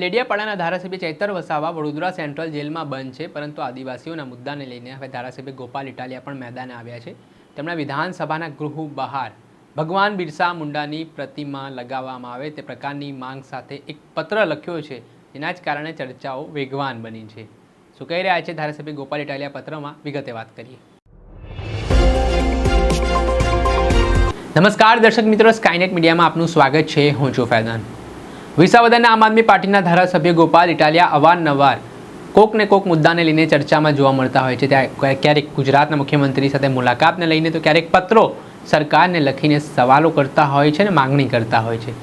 લેડિયાપાડાના ધારાસભ્ય ચૈતર વસાવા વડોદરા સેન્ટ્રલ જેલમાં બંધ છે, પરંતુ આદિવાસીઓના મુદ્દાને લઈને હવે ધારાસભ્ય ગોપાલ ઇટાલિયા પણ મેદાને આવ્યા છે. તેમણે વિધાનસભાના ગૃહ બહાર ભગવાન બિરસા મુંડાની પ્રતિમા લગાવવામાં આવે તે પ્રકારની માંગ સાથે એક પત્ર લખ્યો છે. જેના જ કારણે ચર્ચાઓ વેગવાન બની છે. શું કહી રહ્યા છે ધારાસભ્ય ગોપાલ ઇટાલિયા પત્રમાં? વિગતે વાત કરીએ. નમસ્કાર દર્શક મિત્રો સ્કાયનેટ મીડિયામાં આપનું સ્વાગત છે. હું છું ફૈદાન. વિસાવદરના આમ આદમી પાર્ટીના ધારાસભ્ય ગોપાલ ઇટાલિયા અવારનવાર કોક ને કોક મુદ્દાને લઈને ચર્ચામાં જોવા મળતા હોય છે. ત્યાં ક્યારેક ગુજરાતના મુખ્યમંત્રી સાથે મુલાકાતને લઈને તો ક્યારેક પત્રો સરકારને લખીને સવાલો કરતા હોય છે અને માંગણી કરતા હોય છે.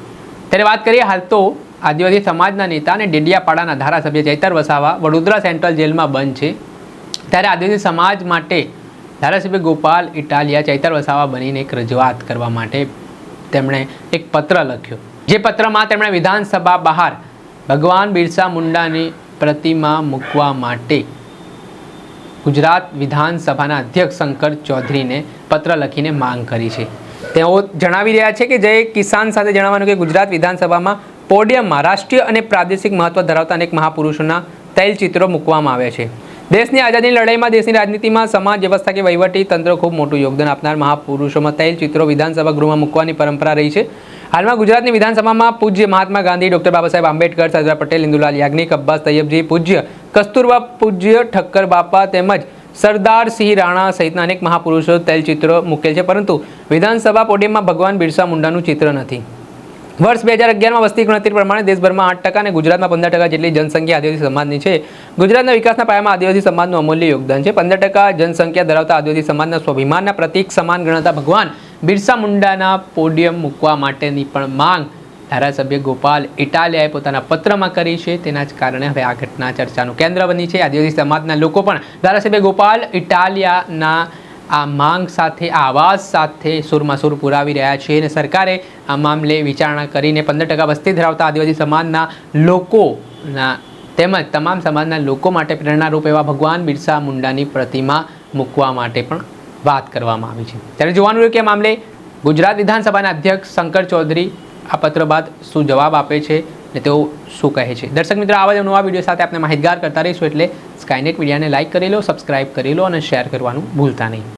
ત્યારે વાત કરીએ હાલ તો આદિવાસી સમાજના નેતા અને ડેડિયાપાડાના ધારાસભ્ય ચૈતર વસાવા વડોદરા સેન્ટ્રલ જેલમાં બંધ છે. ત્યારે આદિવાસી સમાજ માટે ધારાસભ્ય ગોપાલ ઇટાલિયા ચૈતર વસાવા બનીને એક રજૂઆત કરવા માટે તેમણે એક પત્ર લખ્યો. જે પત્રમાં તેમણે વિધાનસભા બહાર ભગવાન બિરસા મુંડાની પ્રતિમા મૂકવા માટે ગુજરાત વિધાનસભાના અધ્યક્ષ શંકર ચૌધરીને પત્ર લખીને માંગ કરી છે. તેઓ જણાવી રહ્યા છે કે જે કિસાન સાથે જણાવવાનું કે ગુજરાત વિધાનસભામાં પોડિયમમાં રાષ્ટ્રીય અને પ્રાદેશિક મહત્વ ધરાવતા અનેક મહાપુરુષોના તૈલચિત્રો મૂકવામાં આવ્યા છે. દેશની આઝાદીની લડાઈમાં દેશની રાજનીતિમાં સમાજ વ્યવસ્થા કે વહીવટી તંત્ર ખૂબ મોટું યોગદાન આપનાર મહાપુરુષોમાં તૈલચિત્રો વિધાનસભા ગૃહમાં મૂકવાની પરંપરા રહી છે. હાલમાં ગુજરાતની વિધાનસભામાં પૂજ્ય મહાત્મા ગાંધી, ડોક્ટર બાબા આંબેડકર, સરદાર પટેલ, ઇન્દુલાલ યાજ્ઞિક, અબ્બાસ તૈયબજી, પૂજ્ય કસ્તુરબા, પૂજ્ય ઠક્કર બાપા તેમજ સરદાર સિંહ રાણા સહિતના અનેક મહાપુરુષો તૈલચિત્રો મૂકેલ છે. પરંતુ વિધાનસભા પોડિયમમાં ભગવાન બિરસા મુંડાનું ચિત્ર નથી. વર્ષ બે હજાર અગિયારમાં વસ્તી ગણતરી પ્રમાણે દેશભરમાં આઠ ટકા અને ગુજરાતમાં પંદર ટકા જેટલી જનસંખ્યા આદિવાસી સમાજની છે. ગુજરાતના વિકાસના પાયામાં આદિવાસી સમાજનું અમૂલ્ય યોગદાન છે. પંદર ટકા જનસંખ્યા ધરાવતા આદિવાસી સમાજના સ્વાભિમાનના પ્રતિક સમાન ગણાતા ભગવાન બિરસા મુંડાના પોડિયમ મૂકવા માટેની પણ માંગ ધારાસભ્ય ગોપાલ ઇટાલિયાએ પોતાના પત્રમાં કરી છે. તેના જ કારણે હવે આ ઘટના ચર્ચાનું કેન્દ્ર બની છે. આદિવાસી સમાજના લોકો પણ ધારાસભ્ય ગોપાલ ઇટાલિયાના આ માંગ સાથે, આ આવાજ સાથે સુરમાં સુર પુરાવી રહ્યા છે અને સરકારે આ મામલે વિચારણા કરીને પંદર ટકા વસ્તી ધરાવતા આદિવાસી સમાજના લોકોના તેમજ તમામ સમાજના લોકો માટે પ્રેરણારૂપ એવા ભગવાન બિરસા મુંડાની પ્રતિમા મૂકવા માટે પણ વાત કરવામાં આવી છે. ત્યારે જોવાનું રહ્યું કે મામલે ગુજરાત વિધાનસભાના અધ્યક્ષ શંકર ચૌધરી આ પત્ર બાદ શું જવાબ આપે છે ને તેઓ શું કહે છે. દર્શક મિત્રો, આવા જ નવા વીડિયો સાથે આપણે માહિતગાર કરતા રહીશું એટલે સ્કાયનેટ મીડિયાને લાઇક કરી લો, સબસ્ક્રાઇબ કરી લો અને શેર કરવાનું ભૂલતા નહીં.